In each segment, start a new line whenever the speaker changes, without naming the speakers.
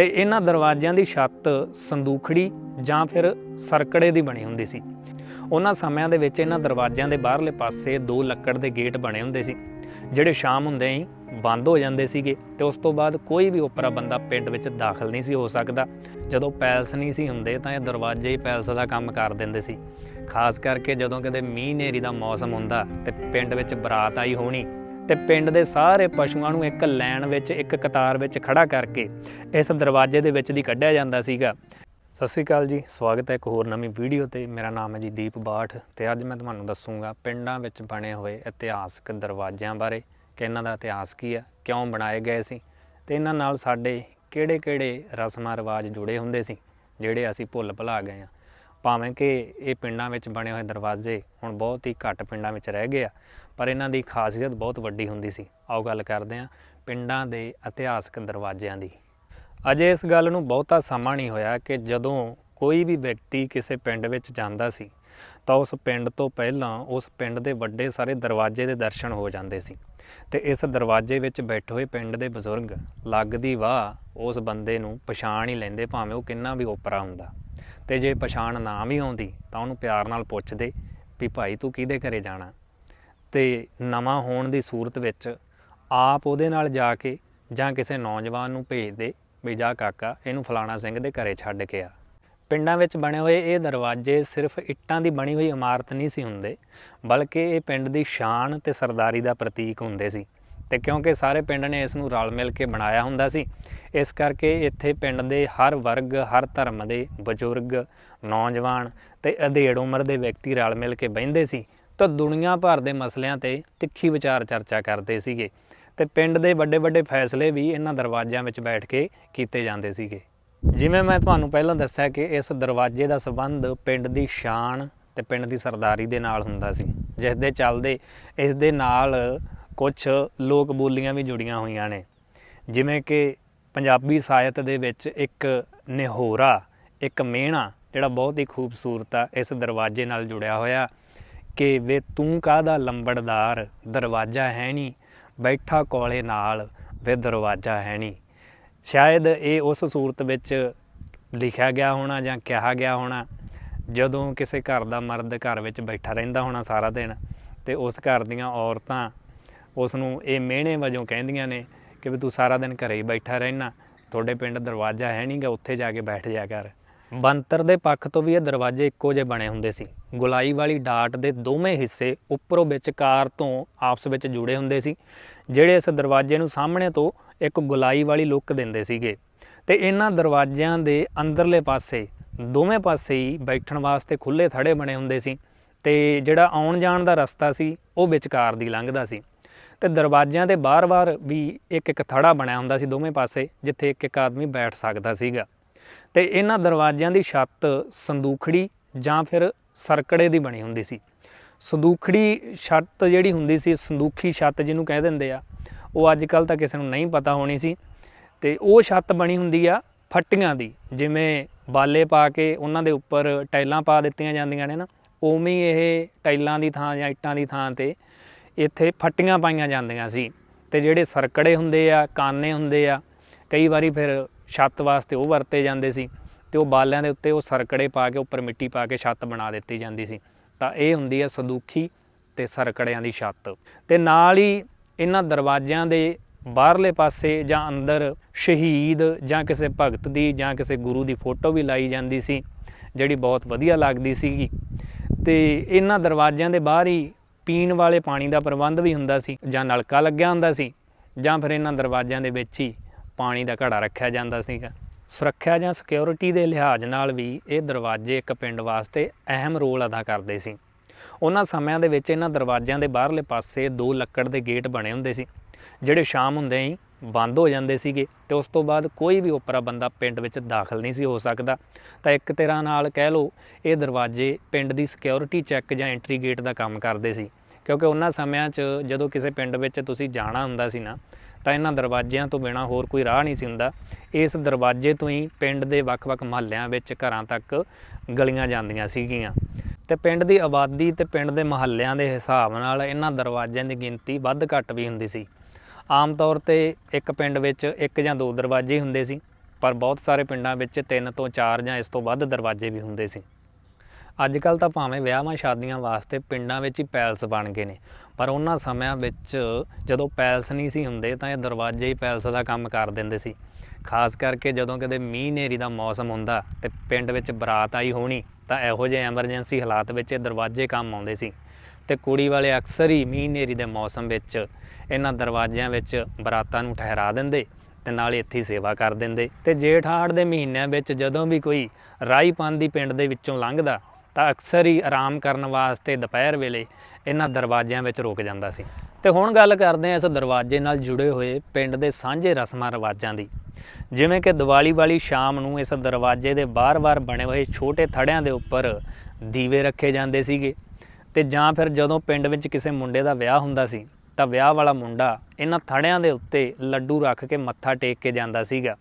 ਤੇ ਇਹਨਾਂ ਦਰਵਾਜ਼ਿਆਂ ਦੀ ਛੱਤ ਸੰਦੂਖੜੀ ਜਾਂ ਫਿਰ ਸਰਕੜੇ ਦੀ ਬਣੀ ਹੁੰਦੀ ਸੀ। ਉਹਨਾਂ ਸਮਿਆਂ ਦੇ ਵਿੱਚ ਇਹਨਾਂ ਦਰਵਾਜ਼ਿਆਂ ਦੇ ਬਾਹਰਲੇ ਪਾਸੇ ਦੋ ਲੱਕੜ ਦੇ ਗੇਟ ਬਣੇ ਹੁੰਦੇ ਸੀ, ਜਿਹੜੇ ਸ਼ਾਮ ਹੁੰਦੇ ਹੀ ਬੰਦ ਹੋ ਜਾਂਦੇ ਸੀਗੇ ਤੇ ਉਸ ਤੋਂ ਬਾਅਦ ਕੋਈ ਵੀ ਓਪਰਾ ਬੰਦਾ ਪਿੰਡ ਵਿੱਚ ਦਾਖਲ ਨਹੀਂ ਸੀ ਹੋ ਸਕਦਾ। ਜਦੋਂ ਪੈਲਸ ਨਹੀਂ ਸੀ ਹੁੰਦੇ ਤਾਂ ਇਹ ਦਰਵਾਜ਼ੇ ਹੀ ਪੈਲਸ ਦਾ ਕੰਮ ਕਰ ਦਿੰਦੇ ਸੀ। ਖਾਸ ਕਰਕੇ ਜਦੋਂ ਕਦੇ ਮੀਂਹ ਨੇਰੀ ਦਾ ਮੌਸਮ ਹੁੰਦਾ ਤੇ ਪਿੰਡ ਵਿੱਚ ਬਰਾਤ ਆਈ ਹੋਣੀ ਤੇ ਪਿੰਡ ਦੇ ਸਾਰੇ ਪਸ਼ੂਆਂ ਨੂੰ ਇੱਕ ਲਾਈਨ ਵਿੱਚ, ਇੱਕ ਕਤਾਰ ਵਿੱਚ ਖੜਾ ਕਰਕੇ ਇਸ ਦਰਵਾਜ਼ੇ ਦੇ ਵਿੱਚ ਦੀ ਕੱਢਿਆ ਜਾਂਦਾ ਸੀਗਾ। ਸਤਿ ਸ਼੍ਰੀ ਅਕਾਲ ਜੀ, ਸਵਾਗਤ ਹੈ ਇੱਕ ਹੋਰ ਨਵੀਂ ਵੀਡੀਓ ਤੇ। ਮੇਰਾ ਨਾਮ ਹੈ ਜੀ ਦੀਪ ਬਾਠ ਤੇ ਅੱਜ ਮੈਂ ਤੁਹਾਨੂੰ ਦੱਸੂਗਾ ਪਿੰਡਾਂ ਵਿੱਚ ਬਣੇ ਹੋਏ ਇਤਿਹਾਸਕ ਦਰਵਾਜ਼ਿਆਂ ਬਾਰੇ ਕਿ ਇਹਨਾਂ ਦਾ ਇਤਿਹਾਸ ਕੀ ਹੈ, ਕਿਉਂ ਬਣਾਏ ਗਏ ਸੀ ਤੇ ਇਹਨਾਂ ਨਾਲ ਸਾਡੇ ਕਿਹੜੇ-ਕਿਹੜੇ ਰਸਮਾਂ ਰਿਵਾਜ ਜੁੜੇ ਹੁੰਦੇ ਸੀ, ਜਿਹੜੇ ਅਸੀਂ ਭੁੱਲ ਭੁਲਾ ਗਏ ਆ ਭਾਵੇਂ ਕਿ ਇਹ ਪਿੰਡਾਂ ਵਿੱਚ ਬਣੇ ਹੋਏ ਦਰਵਾਜ਼ੇ ਹੁਣ ਬਹੁਤ ਹੀ ਘੱਟ ਪਿੰਡਾਂ ਵਿੱਚ ਰਹਿ ਗਏ ਆ, ਪਰ ਇਹਨਾਂ ਦੀ ਖਾਸੀਅਤ ਬਹੁਤ ਵੱਡੀ ਹੁੰਦੀ ਸੀ। ਆਓ ਗੱਲ ਕਰਦੇ ਹਾਂ ਪਿੰਡਾਂ ਦੇ ਇਤਿਹਾਸਕ ਦਰਵਾਜ਼ਿਆਂ ਦੀ। ਅਜੇ ਇਸ ਗੱਲ ਨੂੰ ਬਹੁਤਾ ਸਮਾਂ ਨਹੀਂ ਹੋਇਆ ਕਿ ਜਦੋਂ ਕੋਈ ਵੀ ਵਿਅਕਤੀ ਕਿਸੇ ਪਿੰਡ ਵਿੱਚ ਜਾਂਦਾ ਸੀ, ਤਾਂ ਉਸ ਪਿੰਡ ਤੋਂ ਪਹਿਲਾਂ ਉਸ ਪਿੰਡ ਦੇ ਵੱਡੇ ਸਾਰੇ ਦਰਵਾਜ਼ੇ ਦੇ ਦਰਸ਼ਨ ਹੋ ਜਾਂਦੇ ਸੀ ਤੇ ਇਸ ਦਰਵਾਜ਼ੇ ਵਿੱਚ ਬੈਠੇ ਹੋਏ ਪਿੰਡ ਦੇ ਬਜ਼ੁਰਗ ਲੱਗਦੀ ਵਾਹ ਉਸ ਬੰਦੇ ਨੂੰ ਪਛਾਣ ਹੀ ਲੈਂਦੇ ਭਾਵੇਂ ਉਹ ਕਿੰਨਾ ਵੀ ਓਪਰਾ ਹੁੰਦਾ। ਤੇ ਜੇ ਪਛਾਣ ਨਾ ਵੀ ਆਉਂਦੀ ਤਾਂ ਉਹਨੂੰ ਪਿਆਰ ਨਾਲ ਪੁੱਛਦੇ ਵੀ ਭਾਈ ਤੂੰ ਕਿਹਦੇ ਘਰੇ ਜਾਣਾ? ਤੇ ਨਵਾਂ ਹੋਣ ਦੀ ਸੂਰਤ ਵਿੱਚ ਆਪ ਉਹਦੇ ਨਾਲ ਜਾ ਕੇ ਜਾਂ ਕਿਸੇ ਨੌਜਵਾਨ ਨੂੰ ਭੇਜਦੇ ਵੀ ਜਾ ਕਾਕਾ, ਇਹਨੂੰ ਫਲਾਣਾ ਸਿੰਘ ਦੇ ਘਰੇ ਛੱਡ ਕੇ ਆ। ਪਿੰਡਾਂ ਵਿੱਚ ਬਣੇ ਹੋਏ ਇਹ ਦਰਵਾਜ਼ੇ ਸਿਰਫ ਇੱਟਾਂ ਦੀ ਬਣੀ ਹੋਈ ਇਮਾਰਤ ਨਹੀਂ ਸੀ ਹੁੰਦੇ, ਬਲਕਿ ਇਹ ਪਿੰਡ ਦੀ ਸ਼ਾਨ ਤੇ ਸਰਦਾਰੀ ਦਾ ਪ੍ਰਤੀਕ ਹੁੰਦੇ ਸੀ। ਤੇ ਕਿਉਂਕਿ ਸਾਰੇ ਪਿੰਡ ਨੇ ਇਸ ਨੂੰ ਰਲ ਮਿਲ ਕੇ ਬਣਾਇਆ ਹੁੰਦਾ ਸੀ। ਇਸ ਕਰਕੇ ਇੱਥੇ ਪਿੰਡ ਦੇ ਹਰ ਵਰਗ, ਹਰ ਧਰਮ ਦੇ ਬਜ਼ੁਰਗ, ਨੌਜਵਾਨ ਤੇ ਅਧੇੜ ਉਮਰ ਦੇ ਵਿਅਕਤੀ ਰਲ ਮਿਲ ਕੇ ਬਹਿੰਦੇ ਸੀ ਤਾਂ ਦੁਨੀਆ ਭਰ ਦੇ ਮਸਲਿਆਂ ਤੇ ਤਿੱਖੀ ਵਿਚਾਰ ਚਰਚਾ ਕਰਦੇ ਸੀਗੇ ਤੇ ਪਿੰਡ ਦੇ ਵੱਡੇ ਵੱਡੇ ਫੈਸਲੇ ਵੀ ਇਹਨਾਂ ਦਰਵਾਜ਼ਿਆਂ ਵਿੱਚ ਬੈਠ ਕੇ ਕੀਤੇ ਜਾਂਦੇ ਸੀਗੇ। ਜਿਵੇਂ ਮੈਂ ਤੁਹਾਨੂੰ ਪਹਿਲਾਂ ਦੱਸਿਆ ਕਿ ਇਸ ਦਰਵਾਜ਼ੇ ਦਾ ਸੰਬੰਧ ਪਿੰਡ ਦੀ ਸ਼ਾਨ ਤੇ ਪਿੰਡ ਦੀ ਸਰਦਾਰੀ ਦੇ ਨਾਲ ਹੁੰਦਾ ਸੀ, ਜਿਸ ਦੇ ਚੱਲਦੇ, ਇਸ ਦੇ ਨਾਲ ਕੁਝ ਲੋਕ ਬੋਲੀਆਂ ਵੀ ਜੁੜੀਆਂ ਹੋਈਆਂ ਨੇ। ਜਿਵੇਂ ਕਿ ਪੰਜਾਬੀ ਸਾਹਿਤ ਦੇ ਵਿੱਚ ਇੱਕ ਨਿਹੋਰਾ, ਇੱਕ ਮਿਹਣਾ ਜਿਹੜਾ ਬਹੁਤ ਹੀ ਖੂਬਸੂਰਤ ਆ, ਇਸ ਦਰਵਾਜ਼ੇ ਨਾਲ ਜੁੜਿਆ ਹੋਇਆ ਕਿ ਵੇ ਤੂੰ ਕਾਹਦਾ ਲੰਬੜਦਾਰ, ਦਰਵਾਜ਼ਾ ਹੈ ਨਹੀਂ ਬੈਠਾ ਕੋਲੇ ਨਾਲ, ਵੇ ਦਰਵਾਜ਼ਾ ਹੈ ਨਹੀਂ ਸ਼ਾਇਦ ਇਹ ਉਸ ਸੂਰਤ ਵਿੱਚ ਲਿਖਿਆ ਗਿਆ ਹੋਣਾ ਜਾਂ ਕਿਹਾ ਗਿਆ ਹੋਣਾ, ਜਦੋਂ ਕਿਸੇ ਘਰ ਦਾ ਮਰਦ ਘਰ ਵਿੱਚ ਬੈਠਾ ਰਹਿੰਦਾ ਹੋਣਾ ਸਾਰਾ ਦਿਨ, ਤੇ ਉਸ ਘਰ ਦੀਆਂ ਔਰਤਾਂ ਉਸ ਨੂੰ ਇਹ ਮਿਹਣੇ ਵਜੋਂ ਕਹਿੰਦੀਆਂ ਨੇ ਕਿ ਵੀ ਤੂੰ ਸਾਰਾ ਦਿਨ ਘਰੇ ਹੀ ਬੈਠਾ ਰਹਿਣਾ। ਤੁਹਾਡੇ ਪਿੰਡ ਦਰਵਾਜ਼ਾ ਹੈ ਨਹੀਂਗਾ ਉੱਥੇ ਜਾ ਕੇ ਬੈਠ ਜਾ ਕਰ। ਬੰਤਰ ਦੇ ਪੱਖ ਤੋਂ ਵੀ ਇਹ ਦਰਵਾਜ਼ੇ ਇੱਕੋ ਜਿਹੇ ਬਣੇ ਹੁੰਦੇ ਸੀ। ਗੁਲਾਈ ਵਾਲੀ ਡਾਟ ਦੇ ਦੋਵੇਂ ਹਿੱਸੇ ਉੱਪਰੋਂ ਵਿਚਕਾਰ ਤੋਂ ਆਪਸ ਵਿੱਚ ਜੁੜੇ ਹੁੰਦੇ ਸੀ, ਜਿਹੜੇ ਇਸ ਦਰਵਾਜ਼ੇ ਨੂੰ ਸਾਹਮਣੇ ਤੋਂ ਇੱਕ ਗੁਲਾਈ ਵਾਲੀ ਲੁੱਕ ਦਿੰਦੇ ਸੀਗੇ। ਤੇ ਇਹਨਾਂ ਦਰਵਾਜ਼ਿਆਂ ਦੇ ਅੰਦਰਲੇ ਪਾਸੇ, ਦੋਵੇਂ ਪਾਸੇ ਹੀ ਬੈਠਣ ਵਾਸਤੇ ਖੁੱਲੇ ਥੜੇ ਬਣੇ ਹੁੰਦੇ ਸੀ ਤੇ ਜਿਹੜਾ ਆਉਣ ਜਾਣ ਦਾ ਰਸਤਾ ਸੀ, ਉਹ ਵਿਚਕਾਰ ਦੀ ਲੰਘਦਾ ਸੀ। ਤੇ ਦਰਵਾਜ਼ਿਆਂ ਦੇ ਬਾਰ-ਬਾਰ ਵੀ ਇੱਕ ਇੱਕ ਥੜਾ ਬਣਿਆ ਹੁੰਦਾ ਸੀ ਦੋਵੇਂ ਪਾਸੇ, ਜਿੱਥੇ ਇੱਕ ਇੱਕ ਆਦਮੀ ਬੈਠ ਸਕਦਾ ਸੀਗਾ। ਤੇ ਇਹਨਾਂ ਦਰਵਾਜ਼ਿਆਂ ਦੀ ਛੱਤ ਸੰਦੂਖੜੀ ਜਾਂ ਫਿਰ ਸਰਕੜੇ ਦੀ ਬਣੀ ਹੁੰਦੀ ਸੀ। ਸੰਦੂਖੜੀ ਛੱਤ ਜਿਹੜੀ ਹੁੰਦੀ ਸੀ, ਸੰਦੂਖੀ ਛੱਤ ਜਿਹਨੂੰ ਕਹਿ ਦਿੰਦੇ ਆ, ਉਹ ਅੱਜ ਕੱਲ ਤਾਂ ਕਿਸੇ ਨੂੰ ਨਹੀਂ ਪਤਾ ਹੋਣੀ ਸੀ। ਤੇ ਉਹ ਛੱਤ ਬਣੀ ਹੁੰਦੀ ਆ ਫੱਟੀਆਂ ਦੀ, ਜਿਵੇਂ ਬਾਲੇ ਪਾ ਕੇ ਉਹਨਾਂ ਦੇ ਉੱਪਰ ਟਾਈਲਾਂ ਪਾ ਦਿੱਤੀਆਂ ਜਾਂਦੀਆਂ ਨੇ ਨਾ, ਉਵੇਂ ਹੀ ਇਹ ਟਾਈਲਾਂ ਦੀ ਥਾਂ ਜਾਂ ਇੱਟਾਂ ਦੀ ਥਾਂ ਤੇ ਇੱਥੇ ਫੱਟੀਆਂ ਪਾਈਆਂ ਜਾਂਦੀਆਂ ਸੀ ਤੇ ਜਿਹੜੇ ਸਰਕੜੇ ਹੁੰਦੇ ਆ, ਕਾਨੇ ਹੁੰਦੇ ਆ, ਕਈ ਵਾਰੀ ਫਿਰ ਛੱਤ ਵਾਸਤੇ ਉਹ ਵਰਤੇ ਜਾਂਦੇ ਸੀ ਤੇ ਉਹ ਬਾਲਿਆਂ ਦੇ ਉੱਤੇ ਉਹ ਸਰਕੜੇ ਪਾ ਕੇ, ਉੱਪਰ ਮਿੱਟੀ ਪਾ ਕੇ ਛੱਤ ਬਣਾ ਦਿੱਤੀ ਜਾਂਦੀ ਸੀ। ਤਾਂ ਇਹ ਹੁੰਦੀ ਹੈ ਸਦੂਖੀ ਤੇ ਸਰਕੜਿਆਂ ਦੀ ਛੱਤ। ਤੇ ਨਾਲ ਹੀ ਇਹਨਾਂ ਦਰਵਾਜ਼ਿਆਂ ਦੇ ਬਾਹਰਲੇ ਪਾਸੇ ਜਾਂ ਅੰਦਰ ਸ਼ਹੀਦ ਜਾਂ ਕਿਸੇ ਭਗਤ ਦੀ ਜਾਂ ਕਿਸੇ ਗੁਰੂ ਦੀ ਫੋਟੋ ਵੀ ਲਾਈ ਜਾਂਦੀ ਸੀ, ਜਿਹੜੀ ਬਹੁਤ ਵਧੀਆ ਲੱਗਦੀ ਸੀਗੀ। ਤੇ ਇਹਨਾਂ ਦਰਵਾਜ਼ਿਆਂ ਦੇ ਬਾਹਰ ਹੀ ਪੀਣ ਵਾਲੇ ਪਾਣੀ ਦਾ ਪ੍ਰਬੰਧ ਵੀ ਹੁੰਦਾ ਸੀ ਜਾਂ ਨਲਕਾ ਲੱਗਿਆ ਹੁੰਦਾ ਸੀ ਜਾਂ ਫਿਰ ਇਹਨਾਂ ਦਰਵਾਜ਼ਿਆਂ ਦੇ ਵਿੱਚ ਹੀ ਪਾਣੀ ਦਾ ਘੜਾ ਰੱਖਿਆ ਜਾਂਦਾ ਸੀਗਾ। ਸੁਰੱਖਿਆ ਜਾਂ ਸਿਕਿਉਰਿਟੀ ਦੇ ਲਿਹਾਜ਼ ਨਾਲ ਵੀ ਇਹ ਦਰਵਾਜ਼ੇ ਇੱਕ ਪਿੰਡ ਵਾਸਤੇ ਅਹਿਮ ਰੋਲ ਅਦਾ ਕਰਦੇ ਸੀ। ਉਹਨਾਂ ਸਮਿਆਂ ਦੇ ਵਿੱਚ ਇਹਨਾਂ ਦਰਵਾਜ਼ਿਆਂ ਦੇ ਬਾਹਰਲੇ ਪਾਸੇ ਦੋ ਲੱਕੜ ਦੇ ਗੇਟ ਬਣੇ ਹੁੰਦੇ ਸੀ, ਜਿਹੜੇ ਸ਼ਾਮ ਹੁੰਦੇ ਹੀ ਬੰਦ ਹੋ ਜਾਂਦੇ ਸੀਗੇ ਤੇ ਉਸ ਤੋਂ ਬਾਅਦ ਕੋਈ ਵੀ ਓਪਰਾ ਬੰਦਾ ਪਿੰਡ ਵਿੱਚ ਦਾਖਲ ਨਹੀਂ ਸੀ ਹੋ ਸਕਦਾ। ਤਾਂ ਇੱਕ ਤਰ੍ਹਾਂ ਨਾਲ ਕਹਿ ਲਓ, ਇਹ ਦਰਵਾਜ਼ੇ ਪਿੰਡ ਦੀ ਸਿਕਿਉਰਿਟੀ ਚੈੱਕ ਜਾਂ ਐਂਟਰੀ ਗੇਟ ਦਾ ਕੰਮ ਕਰਦੇ ਸੀ। ਕਿਉਂਕਿ ਉਹਨਾਂ ਸਮਿਆਂ 'ਚ ਜਦੋਂ ਕਿਸੇ ਪਿੰਡ ਵਿੱਚ ਤੁਸੀਂ ਜਾਣਾ ਹੁੰਦਾ ਸੀ ਨਾ, ਤਾਂ ਇਹਨਾਂ ਦਰਵਾਜ਼ਿਆਂ ਤੋਂ ਬਿਨਾ ਹੋਰ ਕੋਈ ਰਾਹ ਨਹੀਂ ਸੀ ਹੁੰਦਾ। ਇਸ ਦਰਵਾਜ਼ੇ ਤੋਂ ਹੀ ਪਿੰਡ ਦੇ ਵੱਖ-ਵੱਖ ਮਹੱਲਿਆਂ ਵਿੱਚ ਘਰਾਂ ਤੱਕ ਗਲੀਆਂ ਜਾਂਦੀਆਂ ਸੀਗੀਆਂ। ਤੇ ਪਿੰਡ ਦੀ ਆਬਾਦੀ ਤੇ ਪਿੰਡ ਦੇ ਮਹੱਲਿਆਂ ਦੇ ਹਿਸਾਬ ਨਾਲ ਇਹਨਾਂ ਦਰਵਾਜ਼ਿਆਂ ਦੀ ਗਿਣਤੀ ਵੱਧ ਘੱਟ ਵੀ ਹੁੰਦੀ ਸੀ। ਆਮ ਤੌਰ ਤੇ ਇੱਕ ਪਿੰਡ ਵਿੱਚ ਇੱਕ ਜਾਂ ਦੋ ਦਰਵਾਜ਼ੇ ਹੁੰਦੇ ਸੀ, ਪਰ ਬਹੁਤ ਸਾਰੇ ਪਿੰਡਾਂ ਵਿੱਚ ਤਿੰਨ ਤੋਂ ਚਾਰ ਜਾਂ ਇਸ ਤੋਂ ਵੱਧ ਦਰਵਾਜ਼ੇ ਵੀ ਹੁੰਦੇ ਸੀ। ਅੱਜ ਕੱਲ ਤਾਂ ਭਾਵੇਂ ਵਿਆਹਾਂ ਸ਼ਾਦੀਆਂ ਵਾਸਤੇ ਪਿੰਡਾਂ ਵਿੱਚ ਹੀ ਪੈਲਸ ਬਣ ਗਏ ਨੇ, ਪਰ ਉਹਨਾਂ ਸਮਿਆਂ ਵਿੱਚ ਜਦੋਂ ਪੈਲਸ ਨਹੀਂ ਸੀ ਹੁੰਦੇ ਤਾਂ ਇਹ ਦਰਵਾਜ਼ੇ ਹੀ ਪੈਲਸ ਦਾ ਕੰਮ ਕਰ ਦਿੰਦੇ ਸੀ। ਖਾਸ ਕਰਕੇ ਜਦੋਂ ਕਦੇ ਮੀਂਹ ਹਨੇਰੀ ਦਾ ਮੌਸਮ ਹੁੰਦਾ ਤੇ ਪਿੰਡ ਵਿੱਚ ਬਰਾਤ ਆਈ ਹੋਣੀ ਤਾਂ ਇਹੋ ਜਿਹੇ ਐਮਰਜੈਂਸੀ ਹਾਲਾਤ ਵਿੱਚ ਇਹ ਦਰਵਾਜ਼ੇ ਕੰਮ ਆਉਂਦੇ ਸੀ। ਤੇ ਕੁੜੀ ਵਾਲੇ ਅਕਸਰ ਹੀ ਮੀਂਹ ਹਨੇਰੀ ਦੇ ਮੌਸਮ ਵਿੱਚ ਇਹਨਾਂ ਦਰਵਾਜ਼ਿਆਂ ਵਿੱਚ ਬਰਾਤਾਂ ਨੂੰ ਠਹਿਰਾ ਦਿੰਦੇ ਤੇ ਨਾਲ ਇੱਥੇ ਹੀ ਸੇਵਾ ਕਰ ਦਿੰਦੇ। ਤੇ ਜੇਠ ਹਾੜ ਦੇ ਮਹੀਨਿਆਂ ਵਿੱਚ ਜਦੋਂ ਵੀ ਕੋਈ ਰਾਈ ਦੀ ਪਿੰਡ ਦੇ ਵਿੱਚੋਂ ਲੰਘਦਾ, ਤਾਂ ਅਕਸਰ ਹੀ ਆਰਾਮ ਕਰਨ ਵਾਸਤੇ ਦੁਪਹਿਰ ਵੇਲੇ ਇਹਨਾਂ ਦਰਵਾਜ਼ਿਆਂ ਵਿੱਚ ਰੁਕ ਜਾਂਦਾ ਸੀ। ਤੇ ਹੁਣ ਗੱਲ ਕਰਦੇ ਹਾਂ ਇਸ ਦਰਵਾਜ਼ੇ ਨਾਲ ਜੁੜੇ ਹੋਏ ਪਿੰਡ ਦੇ ਸਾਂਝੇ ਰਸਮਾਂ ਰਿਵਾਜਾਂ ਦੀ। ਜਿਵੇਂ ਕਿ ਦੀਵਾਲੀ ਵਾਲੀ ਸ਼ਾਮ ਨੂੰ ਇਸ ਦਰਵਾਜ਼ੇ ਦੇ ਬਾਰ-ਬਾਰ ਬਣੇ ਹੋਏ ਛੋਟੇ ਥੜਿਆਂ ਦੇ ਉੱਪਰ ਦੀਵੇ ਰੱਖੇ ਜਾਂਦੇ ਸੀਗੇ। ਤੇ ਜਾਂ ਫਿਰ ਜਦੋਂ ਪਿੰਡ ਵਿੱਚ ਕਿਸੇ ਮੁੰਡੇ ਦਾ ਵਿਆਹ ਹੁੰਦਾ ਸੀ, ਤਾਂ ਵਿਆਹ ਵਾਲਾ ਮੁੰਡਾ ਇਹਨਾਂ ਥੜਿਆਂ ਦੇ ਉੱਤੇ ਲੱਡੂ ਰੱਖ ਕੇ ਮੱਥਾ ਟੇਕ ਕੇ ਜਾਂਦਾ ਸੀਗਾ।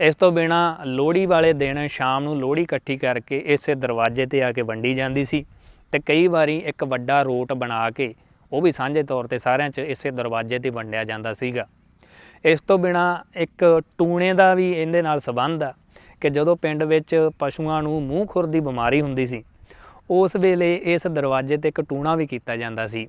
ਇਸ ਤੋਂ ਬਿਨਾ ਲੋਹੜੀ ਵਾਲੇ ਦਿਨ ਸ਼ਾਮ ਨੂੰ ਲੋਹੜੀ ਇਕੱਠੀ ਕਰਕੇ ਇਸੇ ਦਰਵਾਜ਼ੇ ਤੇ ਆ ਕੇ ਵੰਡੀ ਜਾਂਦੀ ਸੀ ਤੇ ਕਈ ਵਾਰੀ ਇੱਕ ਵੱਡਾ ਰੋਟ ਬਣਾ ਕੇ ਉਹ ਵੀ ਸਾਂਝੇ ਤੌਰ ਤੇ ਸਾਰਿਆਂ 'ਚ ਇਸੇ ਦਰਵਾਜ਼ੇ ਤੇ ਵੰਡਿਆ ਜਾਂਦਾ ਸੀਗਾ। ਇਸ ਤੋਂ ਬਿਨਾ ਇੱਕ ਟੂਣੇ ਦਾ ਵੀ ਇਹਦੇ ਨਾਲ ਸੰਬੰਧ ਆ ਕਿ ਜਦੋਂ ਪਿੰਡ ਵਿੱਚ ਪਸ਼ੂਆਂ ਨੂੰ ਮੂੰਹ ਖੁਰ ਦੀ ਬਿਮਾਰੀ ਹੁੰਦੀ ਸੀ ਉਸ ਵੇਲੇ ਇਸ ਦਰਵਾਜ਼ੇ ਤੇ ਇੱਕ ਟੂਣਾ ਵੀ ਕੀਤਾ ਜਾਂਦਾ ਸੀ।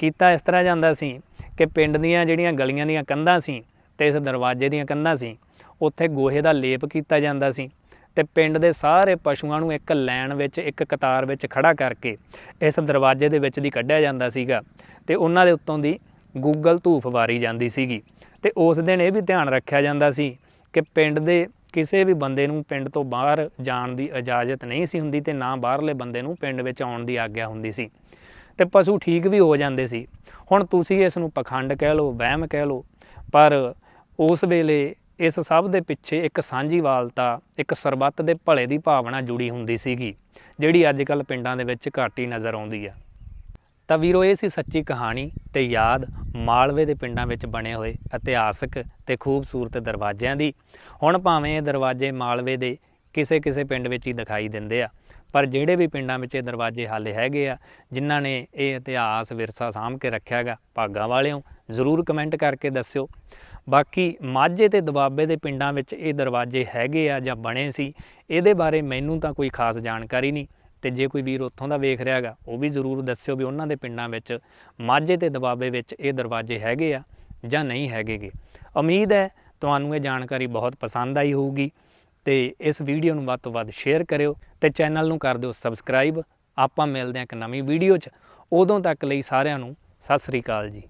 ਕੀਤਾ ਇਸ ਤਰ੍ਹਾਂ ਜਾਂਦਾ ਸੀ ਕਿ ਪਿੰਡ ਦੀਆਂ ਜਿਹੜੀਆਂ ਗਲੀਆਂ ਦੀਆਂ ਕੰਧਾਂ ਸੀ ਤੇ ਇਸ ਦਰਵਾਜ਼ੇ ਦੀਆਂ ਕੰਧਾਂ ਸੀ, ਉੱਥੇ ਗੋਹੇ ਦਾ ਲੇਪ ਕੀਤਾ ਜਾਂਦਾ ਸੀ ਤੇ ਪਿੰਡ ਦੇ ਸਾਰੇ ਪਸ਼ੂਆਂ ਨੂੰ ਇੱਕ ਲਾਈਨ ਵਿੱਚ, ਇੱਕ ਕਤਾਰ ਵਿੱਚ ਖੜਾ ਕਰਕੇ ਇਸ ਦਰਵਾਜ਼ੇ ਦੇ ਵਿੱਚ ਦੀ ਕੱਢਿਆ ਜਾਂਦਾ ਸੀਗਾ ਤੇ ਉਹਨਾਂ ਦੇ ਉੱਤੋਂ ਦੀ ਗੂਗਲ ਧੂਫ ਵਾਰੀ ਜਾਂਦੀ ਸੀਗੀ ਤੇ ਉਸ ਦਿਨ ਇਹ ਵੀ ਧਿਆਨ ਰੱਖਿਆ ਜਾਂਦਾ ਸੀ ਕਿ ਪਿੰਡ ਦੇ ਕਿਸੇ ਵੀ ਬੰਦੇ ਨੂੰ ਪਿੰਡ ਤੋਂ ਬਾਹਰ ਜਾਣ ਦੀ ਇਜਾਜ਼ਤ ਨਹੀਂ ਸੀ ਹੁੰਦੀ ਤੇ ਨਾ ਬਾਹਰਲੇ ਬੰਦੇ ਨੂੰ ਪਿੰਡ ਵਿੱਚ ਆਉਣ ਦੀ ਆਗਿਆ ਹੁੰਦੀ ਸੀ। ਤੇ ਪਸ਼ੂ ਠੀਕ ਵੀ ਹੋ ਜਾਂਦੇ ਸੀ। ਹੁਣ ਤੁਸੀਂ ਇਸ ਨੂੰ ਪਖੰਡ ਕਹਿ ਲਓ, ਵਹਿਮ ਕਹਿ ਲਓ, ਪਰ ਉਸ ਵੇਲੇ ਇਸ ਸਭ ਦੇ ਪਿੱਛੇ ਇੱਕ ਸਾਂਝੀਵਾਲਤਾ ਇੱਕ ਸਰਬੱਤ ਦੇ ਭਲੇ ਦੀ ਭਾਵਨਾ ਜੁੜੀ ਹੁੰਦੀ ਸੀਗੀ, ਜਿਹੜੀ ਅੱਜ ਕੱਲ ਪਿੰਡਾਂ ਦੇ ਵਿੱਚ ਘੱਟ ਹੀ ਨਜ਼ਰ ਆਉਂਦੀ ਆ। ਤਾਂ ਵੀਰੋ, ਇਹ ਸੀ ਸੱਚੀ ਕਹਾਣੀ ਤੇ ਯਾਦ ਮਾਲਵੇ ਦੇ ਪਿੰਡਾਂ ਵਿੱਚ ਬਣੇ ਹੋਏ ਇਤਿਹਾਸਕ ਤੇ ਖੂਬਸੂਰਤ ਦਰਵਾਜ਼ਿਆਂ ਦੀ। ਹੁਣ ਭਾਵੇਂ ਇਹ ਦਰਵਾਜ਼ੇ ਮਾਲਵੇ ਦੇ ਕਿਸੇ ਕਿਸੇ ਪਿੰਡ ਵਿੱਚ ਹੀ ਦਿਖਾਈ ਦਿੰਦੇ ਆ, ਪਰ ਜਿਹੜੇ ਵੀ ਪਿੰਡਾਂ ਵਿੱਚ ਇਹ ਦਰਵਾਜ਼ੇ ਹਾਲੇ ਹੈਗੇ ਆ, ਜਿਨ੍ਹਾਂ ਨੇ ਇਹ ਇਤਿਹਾਸ ਵਿਰਸਾ ਸਾਂਭ ਕੇ ਰੱਖਿਆ ਹੈਗਾ, ਭਾਗਾਂ ਵਾਲਿਓ ਜ਼ਰੂਰ ਕਮੈਂਟ ਕਰਕੇ ਦੱਸਿਓ। ਬਾਕੀ ਮਾਝੇ ਤੇ ਦੁਆਬੇ ਦੇ ਪਿੰਡਾਂ ਵਿੱਚ ਇਹ ਦਰਵਾਜ਼ੇ ਹੈਗੇ ਆ ਜਾਂ ਬਣੇ ਸੀ, ਇਹਦੇ ਬਾਰੇ ਮੈਨੂੰ ਤਾਂ ਕੋਈ ਖਾਸ ਜਾਣਕਾਰੀ ਨਹੀਂ। ਤੇ ਜੇ ਕੋਈ ਵੀਰ ਉੱਥੋਂ ਦਾ ਵੇਖ ਰਿਹਾ ਹੈਗਾ, ਉਹ ਵੀ ਜ਼ਰੂਰ ਦੱਸਿਓ ਵੀ ਉਹਨਾਂ ਦੇ ਪਿੰਡਾਂ ਵਿੱਚ ਮਾਝੇ ਤੇ ਦਬਾਬੇ ਵਿੱਚ ਇਹ ਦਰਵਾਜ਼ੇ ਹੈਗੇ ਆ ਜਾਂ ਨਹੀਂ ਹੈਗੇਗੇ। ਉਮੀਦ ਹੈ ਤੁਹਾਨੂੰ ਇਹ ਜਾਣਕਾਰੀ ਬਹੁਤ ਪਸੰਦ ਆਈ ਹੋਊਗੀ ਤੇ ਇਸ ਵੀਡੀਓ ਨੂੰ ਵੱਧ ਤੋਂ ਵੱਧ ਸ਼ੇਅਰ ਕਰਿਓ ਤੇ ਚੈਨਲ ਨੂੰ ਕਰ ਦਿਓ ਸਬਸਕ੍ਰਾਈਬ। ਆਪਾਂ ਮਿਲਦੇ ਹਾਂ ਇੱਕ ਨਵੀਂ ਵੀਡੀਓ 'ਚ। ਉਦੋਂ ਤੱਕ ਲਈ ਸਾਰਿਆਂ ਨੂੰ ਸਤਿ ਸ੍ਰੀ ਅਕਾਲ ਜੀ।